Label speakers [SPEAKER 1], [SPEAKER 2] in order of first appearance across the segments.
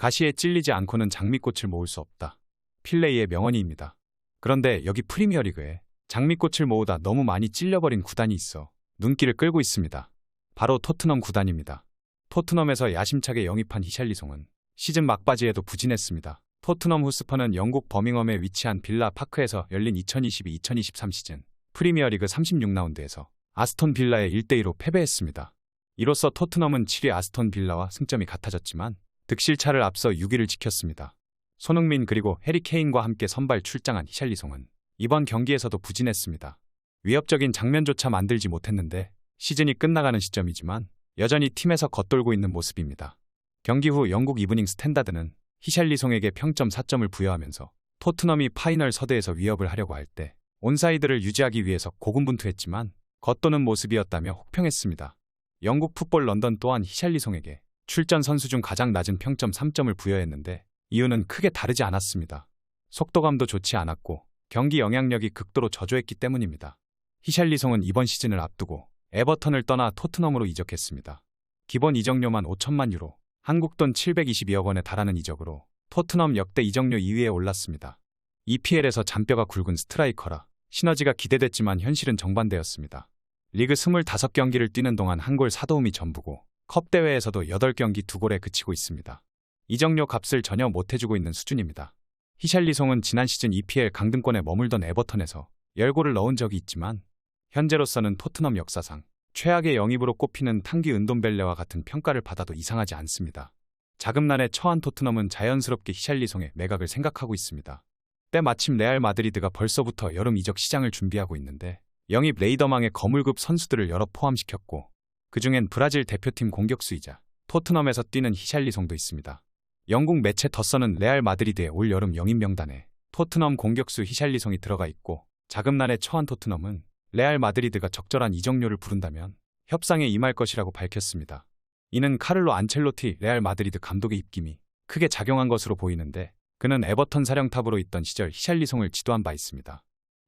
[SPEAKER 1] 가시에 찔리지 않고는 장미꽃을 모을 수 없다. 필레이의 명언이입니다. 그런데 여기 프리미어리그에 장미꽃을 모으다 너무 많이 찔려버린 구단이 있어 눈길을 끌고 있습니다. 바로 토트넘 구단입니다. 토트넘에서 야심차게 영입한 히샬리송은 시즌 막바지에도 부진했습니다. 토트넘 후스퍼는 영국 버밍엄에 위치한 빌라 파크에서 열린 2022-2023 시즌 프리미어리그 36라운드에서 아스톤 빌라에 1대2로 패배했습니다. 이로써 토트넘은 7위 아스톤 빌라와 승점이 같아졌지만 득실차를 앞서 6위를 지켰습니다. 손흥민 그리고 해리 케인과 함께 선발 출장한 히샬리송은 이번 경기에서도 부진했습니다. 위협적인 장면조차 만들지 못했는데 시즌이 끝나가는 시점이지만 여전히 팀에서 겉돌고 있는 모습입니다. 경기 후 영국 이브닝 스탠다드는 히샬리송에게 평점 4점을 부여하면서 토트넘이 파이널 서대에서 위협을 하려고 할 때 온사이드를 유지하기 위해서 고군분투했지만 겉도는 모습이었다며 혹평했습니다. 영국 풋볼 런던 또한 히샬리송에게 출전 선수 중 가장 낮은 평점 3점을 부여했는데 이유는 크게 다르지 않았습니다. 속도감도 좋지 않았고 경기 영향력이 극도로 저조했기 때문입니다. 히샬리송은 이번 시즌을 앞두고 에버턴을 떠나 토트넘으로 이적했습니다. 기본 이적료만 5천만 유로, 한국 돈 722억 원에 달하는 이적으로 토트넘 역대 이적료 2위에 올랐습니다. EPL에서 잔뼈가 굵은 스트라이커라 시너지가 기대됐지만 현실은 정반대였습니다. 리그 25경기를 뛰는 동안 한 골 사도움이 전부고 컵 대회에서도 8경기 2골에 그치고 있습니다. 이적료 값을 전혀 못 해주고 있는 수준입니다. 히샬리송은 지난 시즌 EPL 강등권에 머물던 에버턴에서 10골을 넣은 적이 있지만 현재로서는 토트넘 역사상 최악의 영입으로 꼽히는 탕기 은돔벨레와 같은 평가를 받아도 이상하지 않습니다. 자금난에 처한 토트넘은 자연스럽게 히샬리송의 매각을 생각하고 있습니다. 때마침 레알 마드리드가 벌써부터 여름 이적 시장을 준비하고 있는데 영입 레이더망의 거물급 선수들을 여러 포함시켰고 그중엔 브라질 대표팀 공격수이자 토트넘에서 뛰는 히샬리송도 있습니다. 영국 매체 더서는 레알 마드리드의 올 여름 영입 명단에 토트넘 공격수 히샬리송이 들어가 있고 자금난에 처한 토트넘은 레알 마드리드가 적절한 이적료를 부른다면 협상에 임할 것이라고 밝혔습니다. 이는 카를로 안첼로티 레알 마드리드 감독의 입김이 크게 작용한 것으로 보이는데 그는 에버턴 사령탑으로 있던 시절 히샬리송을 지도한 바 있습니다.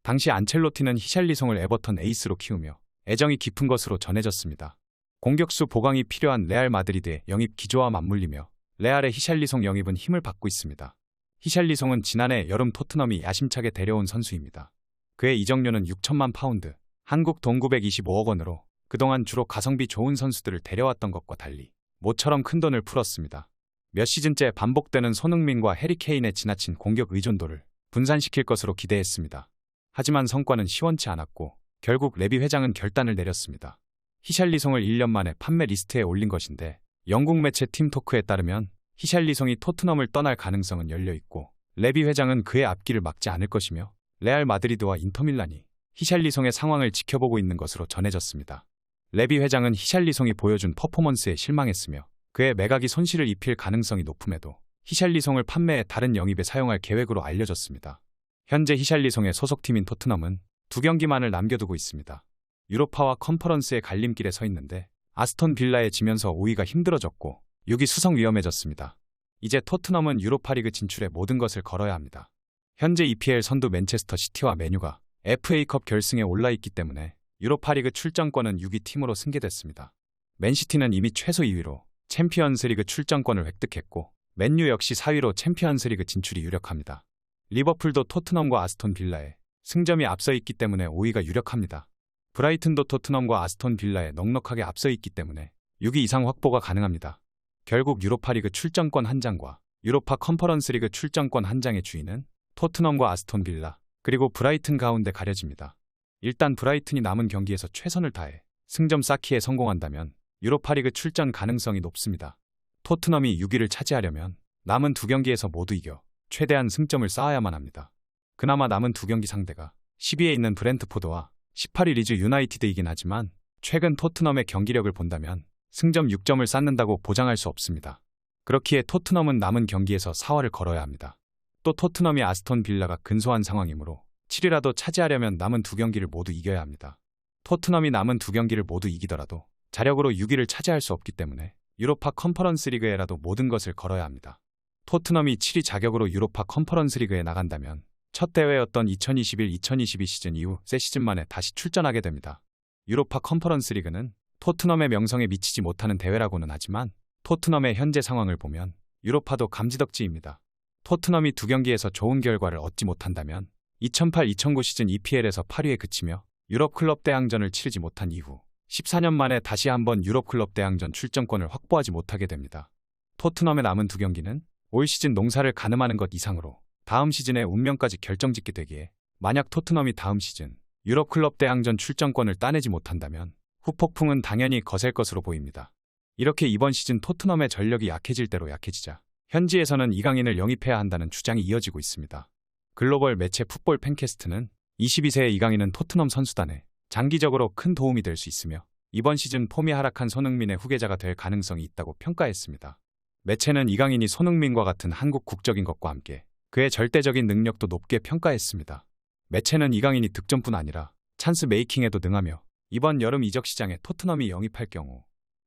[SPEAKER 1] 당시 안첼로티는 히샬리송을 에버턴 에이스로 키우며 애정이 깊은 것으로 전해졌습니다. 공격수 보강이 필요한 레알 마드리드의 영입 기조와 맞물리며 레알의 히샬리송 영입은 힘을 받고 있습니다. 히샬리송은 지난해 여름 토트넘이 야심차게 데려온 선수입니다. 그의 이적료는 6천만 파운드, 한국 돈 925억 원으로 그동안 주로 가성비 좋은 선수들을 데려왔던 것과 달리 모처럼 큰 돈을 풀었습니다. 몇 시즌째 반복되는 손흥민과 해리케인의 지나친 공격 의존도를 분산시킬 것으로 기대했습니다. 하지만 성과는 시원치 않았고 결국 레비 회장은 결단을 내렸습니다. 히샬리송을 1년 만에 판매 리스트에 올린 것인데 영국 매체 팀토크에 따르면 히샬리송이 토트넘을 떠날 가능성은 열려 있고 레비 회장은 그의 앞길을 막지 않을 것이며 레알 마드리드와 인터밀란이 히샬리송의 상황을 지켜보고 있는 것으로 전해졌습니다. 레비 회장은 히샬리송이 보여준 퍼포먼스에 실망했으며 그의 매각이 손실을 입힐 가능성이 높음에도 히샬리송을 판매해 다른 영입에 사용할 계획으로 알려졌습니다. 현재 히샬리송의 소속팀인 토트넘은 두 경기만을 남겨두고 있습니다. 유로파와 컨퍼런스의 갈림길에 서 있는데 아스톤 빌라에 지면서 5위가 힘들어졌고 6위 수성 위험해졌습니다. 이제 토트넘은 유로파리그 진출에 모든 것을 걸어야 합니다. 현재 EPL 선두 맨체스터 시티와 메뉴가 FA컵 결승에 올라 있기 때문에 유로파리그 출전권은 6위 팀으로 승계됐습니다. 맨시티는 이미 최소 2위로 챔피언스리그 출전권을 획득했고 맨유 역시 4위로 챔피언스리그 진출이 유력합니다. 리버풀도 토트넘과 아스톤 빌라에 승점이 앞서 있기 때문에 5위가 유력합니다. 브라이튼도 토트넘과 아스톤 빌라에 넉넉하게 앞서 있기 때문에 6위 이상 확보가 가능합니다. 결국 유로파리그 출전권 한 장과 유로파 컨퍼런스리그 출전권 한 장의 주인은 토트넘과 아스톤 빌라 그리고 브라이튼 가운데 가려집니다. 일단 브라이튼이 남은 경기에서 최선을 다해 승점 쌓기에 성공한다면 유로파리그 출전 가능성이 높습니다. 토트넘이 6위를 차지하려면 남은 두 경기에서 모두 이겨 최대한 승점을 쌓아야만 합니다. 그나마 남은 두 경기 상대가 10위에 있는 브렌트포드와 18위 리즈 유나이티드이긴 하지만 최근 토트넘의 경기력을 본다면 승점 6점을 쌓는다고 보장할 수 없습니다. 그렇기에 토트넘은 남은 경기에서 사활을 걸어야 합니다. 또 토트넘이 아스톤 빌라가 근소한 상황이므로 7위라도 차지하려면 남은 두 경기를 모두 이겨야 합니다. 토트넘이 남은 두 경기를 모두 이기더라도 자력으로 6위를 차지할 수 없기 때문에 유로파 컨퍼런스 리그에라도 모든 것을 걸어야 합니다. 토트넘이 7위 자격으로 유로파 컨퍼런스 리그에 나간다면 첫 대회였던 2021-2022 시즌 이후 세 시즌 만에 다시 출전하게 됩니다. 유로파 컨퍼런스 리그는 토트넘의 명성에 미치지 못하는 대회라고는 하지만 토트넘의 현재 상황을 보면 유로파도 감지덕지입니다. 토트넘이 두 경기에서 좋은 결과를 얻지 못한다면 2008-2009 시즌 EPL에서 8위에 그치며 유럽 클럽 대항전을 치르지 못한 이후 14년 만에 다시 한번 유럽 클럽 대항전 출전권을 확보하지 못하게 됩니다. 토트넘의 남은 두 경기는 올 시즌 농사를 가늠하는 것 이상으로 다음 시즌의 운명까지 결정짓게 되기에 만약 토트넘이 다음 시즌 유럽 클럽 대항전 출전권을 따내지 못한다면 후폭풍은 당연히 거셀 것으로 보입니다. 이렇게 이번 시즌 토트넘의 전력이 약해질 대로 약해지자 현지에서는 이강인을 영입해야 한다는 주장이 이어지고 있습니다. 글로벌 매체 풋볼 팬캐스트는 22세의 이강인은 토트넘 선수단에 장기적으로 큰 도움이 될 수 있으며 이번 시즌 폼이 하락한 손흥민의 후계자가 될 가능성이 있다고 평가했습니다. 매체는 이강인이 손흥민과 같은 한국 국적인 것과 함께 그의 절대적인 능력도 높게 평가했습니다. 매체는 이강인이 득점뿐 아니라 찬스 메이킹에도 능하며 이번 여름 이적 시장에 토트넘이 영입할 경우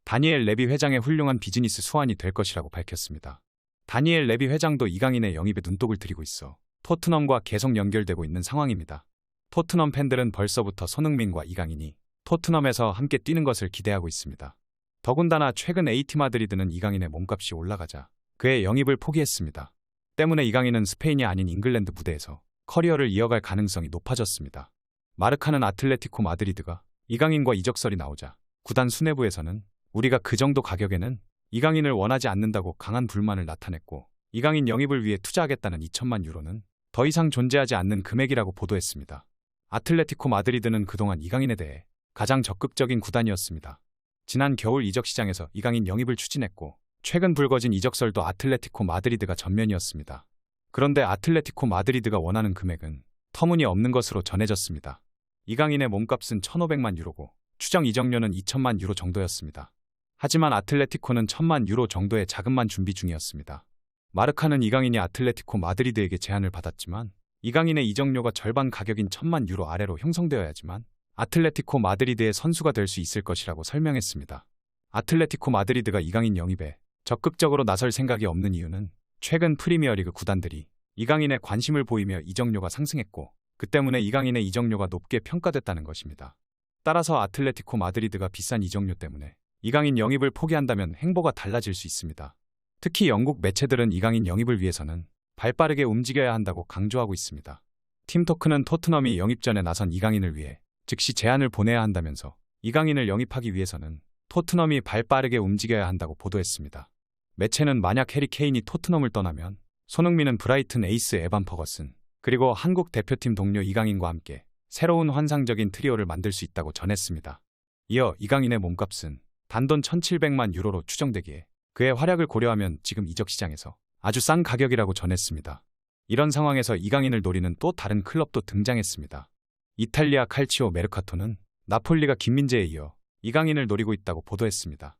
[SPEAKER 1] 다니엘 레비 회장의 훌륭한 비즈니스 수완이 될 것이라고 밝혔습니다. 다니엘 레비 회장도 이강인의 영입에 눈독을 들이고 있어 토트넘과 계속 연결되고 있는 상황입니다. 토트넘 팬들은 벌써부터 손흥민과 이강인이 토트넘에서 함께 뛰는 것을 기대하고 있습니다. 더군다나 최근 AT 마드리드는 이강인의 몸값이 올라가자 그의 영입을 포기했습니다. 때문에 이강인은 스페인이 아닌 잉글랜드 무대에서 커리어를 이어갈 가능성이 높아졌습니다. 마르카는 아틀레티코 마드리드가 이강인과 이적설이 나오자 구단 수뇌부에서는 우리가 그 정도 가격에는 이강인을 원하지 않는다고 강한 불만을 나타냈고 이강인 영입을 위해 투자하겠다는 2천만 유로는 더 이상 존재하지 않는 금액이라고 보도했습니다. 아틀레티코 마드리드는 그동안 이강인에 대해 가장 적극적인 구단이었습니다. 지난 겨울 이적 시장에서 이강인 영입을 추진했고 최근 불거진 이적설도 아틀레티코 마드리드가 전면이었습니다. 그런데 아틀레티코 마드리드가 원하는 금액은 터무니없는 것으로 전해졌습니다. 이강인의 몸값은 1,500만 유로고 추정 이적료는 2천만 유로 정도였습니다. 하지만 아틀레티코는 1천만 유로 정도의 자금만 준비 중이었습니다. 마르카는 이강인이 아틀레티코 마드리드에게 제안을 받았지만 이강인의 이적료가 절반 가격인 1천만 유로 아래로 형성되어야지만 아틀레티코 마드리드의 선수가 될 수 있을 것이라고 설명했습니다. 아틀레티코 마드리드가 이강인 영입에 적극적으로 나설 생각이 없는 이유는 최근 프리미어리그 구단들이 이강인에 관심을 보이며 이적료가 상승했고 그 때문에 이강인의 이적료가 높게 평가됐다는 것입니다. 따라서 아틀레티코 마드리드가 비싼 이적료 때문에 이강인 영입을 포기한다면 행보가 달라질 수 있습니다. 특히 영국 매체들은 이강인 영입을 위해서는 발빠르게 움직여야 한다고 강조하고 있습니다. 팀토크는 토트넘이 영입 전에 나선 이강인을 위해 즉시 제안을 보내야 한다면서 이강인을 영입하기 위해서는 토트넘이 발빠르게 움직여야 한다고 보도했습니다. 매체는 만약 해리 케인이 토트넘을 떠나면 손흥민은 브라이튼 에이스 에반 퍼거슨 그리고 한국 대표팀 동료 이강인과 함께 새로운 환상적인 트리오를 만들 수 있다고 전했습니다. 이어 이강인의 몸값은 단돈 1,700만 유로로 추정되기에 그의 활약을 고려하면 지금 이적 시장에서 아주 싼 가격이라고 전했습니다. 이런 상황에서 이강인을 노리는 또 다른 클럽도 등장했습니다. 이탈리아 칼치오 메르카토는 나폴리가 김민재에 이어 이강인을 노리고 있다고 보도했습니다.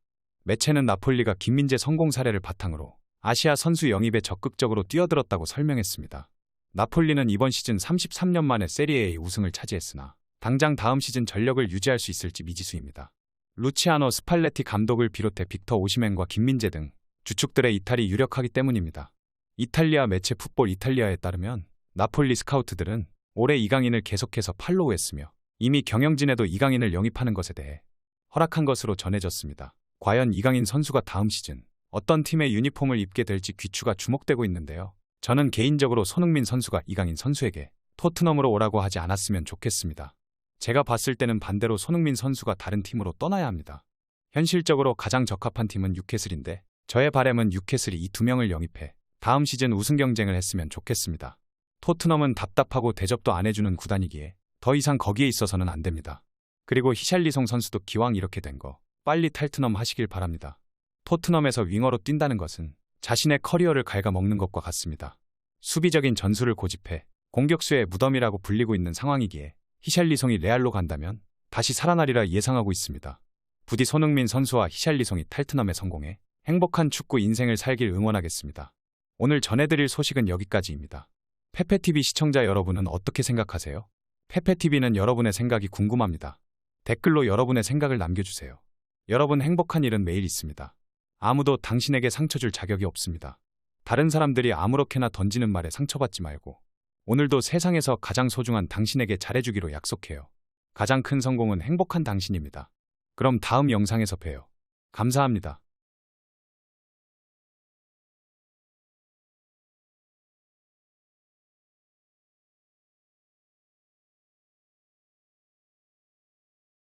[SPEAKER 1] 매체는 나폴리가 김민재 성공 사례를 바탕으로 아시아 선수 영입에 적극적으로 뛰어들었다고 설명했습니다. 나폴리는 이번 시즌 33년 만에 세리에의 우승을 차지했으나 당장 다음 시즌 전력을 유지할 수 있을지 미지수입니다. 루치아노 스팔레티 감독을 비롯해 빅터 오시멘과 김민재 등 주축들의 이탈이 유력하기 때문입니다. 이탈리아 매체 풋볼 이탈리아에 따르면 나폴리 스카우트들은 올해 이강인을 계속해서 팔로우했으며 이미 경영진에도 이강인을 영입하는 것에 대해 허락한 것으로 전해졌습니다. 과연 이강인 선수가 다음 시즌 어떤 팀의 유니폼을 입게 될지 귀추가 주목되고 있는데요. 저는 개인적으로 손흥민 선수가 이강인 선수에게 토트넘으로 오라고 하지 않았으면 좋겠습니다. 제가 봤을 때는 반대로 손흥민 선수가 다른 팀으로 떠나야 합니다. 현실적으로 가장 적합한 팀은 뉴캐슬인데 저의 바램은 뉴캐슬이 이 두 명을 영입해 다음 시즌 우승 경쟁을 했으면 좋겠습니다. 토트넘은 답답하고 대접도 안 해주는 구단이기에 더 이상 거기에 있어서는 안 됩니다. 그리고 히샬리송 선수도 기왕 이렇게 된 거 빨리 탈트넘 하시길 바랍니다. 토트넘에서 윙어로 뛴다는 것은 자신의 커리어를 갉아먹는 것과 같습니다. 수비적인 전술을 고집해 공격수의 무덤이라고 불리고 있는 상황이기에 히샬리송이 레알로 간다면 다시 살아나리라 예상하고 있습니다. 부디 손흥민 선수와 히샬리송이 탈트넘에 성공해 행복한 축구 인생을 살길 응원하겠습니다. 오늘 전해드릴 소식은 여기까지입니다. 페페TV 시청자 여러분은 어떻게 생각하세요? 페페TV는 여러분의 생각이 궁금합니다. 댓글로 여러분의 생각을 남겨주세요. 여러분 행복한 일은 매일 있습니다. 아무도 당신에게 상처 줄 자격이 없습니다. 다른 사람들이 아무렇게나 던지는 말에 상처받지 말고 오늘도 세상에서 가장 소중한 당신에게 잘해주기로 약속해요. 가장 큰 성공은 행복한 당신입니다. 그럼 다음 영상에서 봬요. 감사합니다.